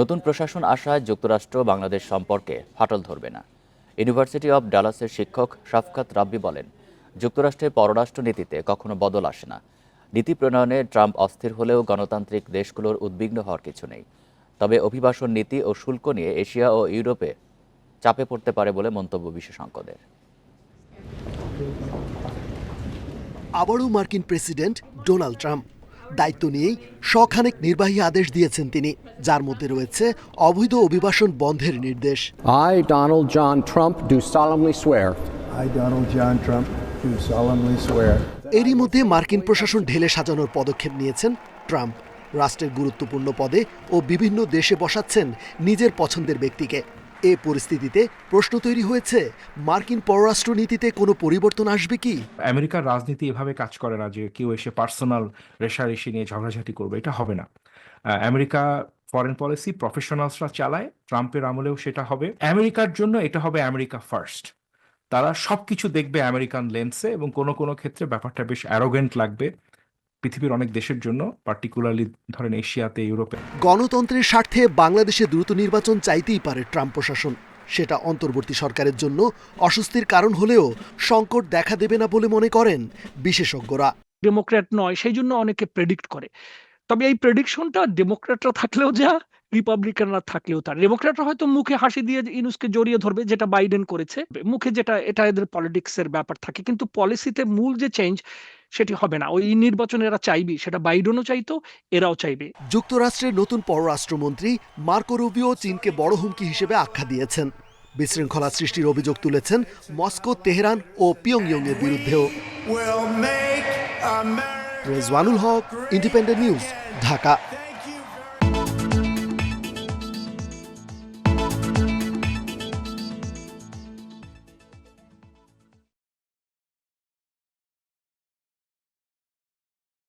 নতুন প্রশাসন আসায় যুক্তরাষ্ট্র বাংলাদেশ সম্পর্কে ফাটল ধরবে না। ইউনিভার্সিটি অব ডালাসের শিক্ষক শাফকাত রাব্বি বলেন, যুক্তরাষ্ট্রের পররাষ্ট্র নীতিতে কখনো বদল আসে না। নীতি প্রণয়নে ট্রাম্প অস্থির হলেও গণতান্ত্রিক দেশগুলোর উদ্বিগ্ন হওয়ার কিছু নেই। তবে অভিবাসন নীতি ও শুল্ক নিয়ে এশিয়া ও ইউরোপে চাপে পড়তে পারে বলে মন্তব্য বিশেষজ্ঞদের। আবারও মার্কিন প্রেসিডেন্ট ডোনাল্ড ট্রাম্প। দায়িত্ব নিয়েই শখানেক নির্বাহী আদেশ দিয়েছেন তিনি যার মধ্যে রয়েছে অবৈধ অভিবাসন বন্ধের নির্দেশ। I Donald John Trump do solemnly swear. I Donald John Trump do solemnly swear. এরই মধ্যে মার্কিন প্রশাসন ঢেলে সাজানোর পদক্ষেপ নিয়েছেন ট্রাম্প। রাষ্ট্রের গুরুত্বপূর্ণ পদে ও বিভিন্ন দেশে বসাচ্ছেন নিজের পছন্দের ব্যক্তিকে। এ পরিস্থিতিতে প্রশ্ন তৈরি হয়েছে, মার্কিন পররাষ্ট্র নীতিতে কোনো পরিবর্তন আসবে কি? আমেরিকার রাজনীতি এভাবে কাজ করে না যে কেউ এসে পার্সোনাল রেশারেশি নিয়ে ঝগড়াঝাটি করবে, এটা হবে না। আমেরিকা ফরেন পলিসি প্রফেশনালসরা চালায়, ট্রাম্পের আমলেও সেটা হবে। আমেরিকার জন্য এটা হবে আমেরিকা ফার্স্ট তারা সবকিছু দেখবে আমেরিকান লেন্সে এবং কোনো কোনো ক্ষেত্রে ব্যাপারটা বেশ অ্যারোগেন্ট লাগবে। পৃথিবীর অনেক দেশের জন্য পার্টিকুলারলি ধরেন এশিয়াতে ইউরোপে। গণতন্ত্রের স্বার্থে বাংলাদেশে দ্রুত নির্বাচন চাইতেই পারে ট্রাম্প প্রশাসন। সেটা অন্তর্বর্তী সরকারের জন্য অস্বস্তির কারণ হলেও সংকট দেখা দেবে না বলে মনে করেন বিশেষজ্ঞরা। ডেমোক্র্যাট নয় সেই জন্য অনেকে প্রেডিক্ট করে। তবে এই প্রেডিকশনটা ডেমোক্র্যাটরা থাকলেও যা রিপাবলিকানরা থাকলেও তার ডেমোক্র্যাটরা হয়তো মুখে হাসি দিয়ে ইনুসকে জড়িয়ে ধরবে যেটা বাইডেন করেছে। মুখে যেটা এটা এদের পলিটিক্সের ব্যাপার থাকে। কিন্তু পলিসিতে মূল যে চেঞ্জ সেটি হবে না। ওই নির্বাচন এরা চাইবে সেটা বাইডেনও চাইতো এরাও চাইবে। যুক্তরাষ্ট্রের নতুন পররাষ্ট্রমন্ত্রী মার্কো রুবিও চীনকে বড় হুমকি হিসেবে আখ্যা দিয়েছেন। বিশৃঙ্খলা সৃষ্টির অভিযোগ তুলেছেন মস্কো তেহরান ও পিয়ংইয়ং এর বিরুদ্ধেও রেজওয়ানুল হক ইন্ডিপেন্ডেন্ট নিউজ ঢাকা।